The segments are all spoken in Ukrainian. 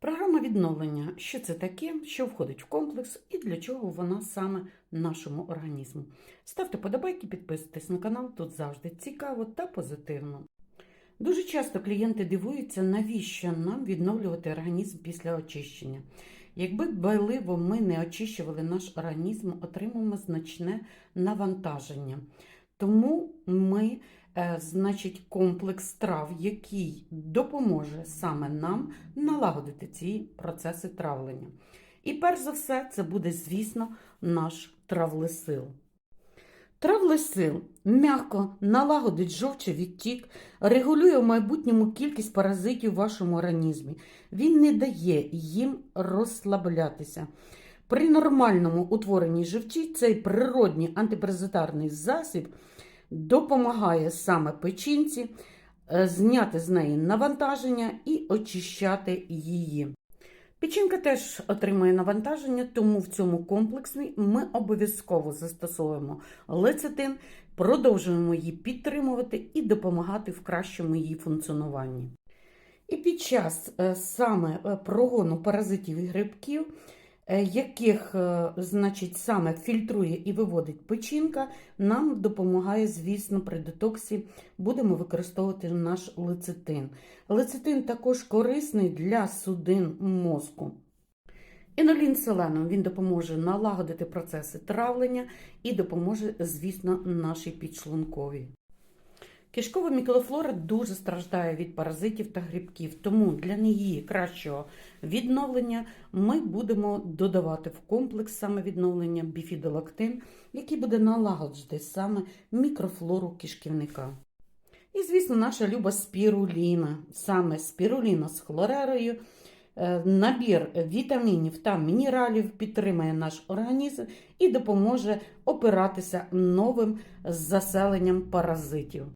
Програма відновлення. Що це таке, що входить в комплекс і для чого вона саме нашому організму. Ставте подобайки, підписуйтесь на канал, тут завжди цікаво та позитивно. Дуже часто клієнти дивуються, навіщо нам відновлювати організм після очищення. Якби дбайливо ми не очищували наш організм, отримаємо значне навантаження. Тому ми, е, значить, комплекс трав, який допоможе саме нам налагодити ці процеси травлення. І перш за все, це буде, звісно, наш травлесил. Травлесил м'яко налагодить жовчий відтік, регулює в майбутньому кількість паразитів в вашому організмі. Він не дає їм розслаблятися. При нормальному утворенні живці цей природній антипаразитарний засіб допомагає саме печінці е, зняти з неї навантаження і очищати її. Печінка теж отримує навантаження, тому в цьому комплексі ми обов'язково застосовуємо лецитин, продовжуємо її підтримувати і допомагати в кращому її функціонуванні. І під час е, саме е, прогону паразитів і грибків, яких е, значить, саме фільтрує і виводить печінка, нам допомагає, звісно, при детоксі будемо використовувати наш лецитин. Лецитин також корисний для судин мозку. Інолін селеном він допоможе налагодити процеси травлення і допоможе, звісно, нашій підшлунковій. Кишкова мікрофлора дуже страждає від паразитів та грибків, тому для її кращого відновлення ми будемо додавати в комплекс саме відновлення біфідолактин, який буде налагоджувати саме мікрофлору кишківника. І, звісно, наша люба спіруліна, саме спіруліна з хлорерою. Е, Набір вітамінів та мінералів підтримає наш організм і допоможе опиратися новим заселенням паразитів.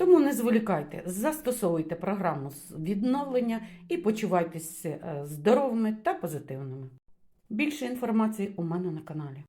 Тому не зволікайте, застосовуйте програму відновлення і почувайтеся е, здоровими та позитивними. Більше інформації у мене на каналі.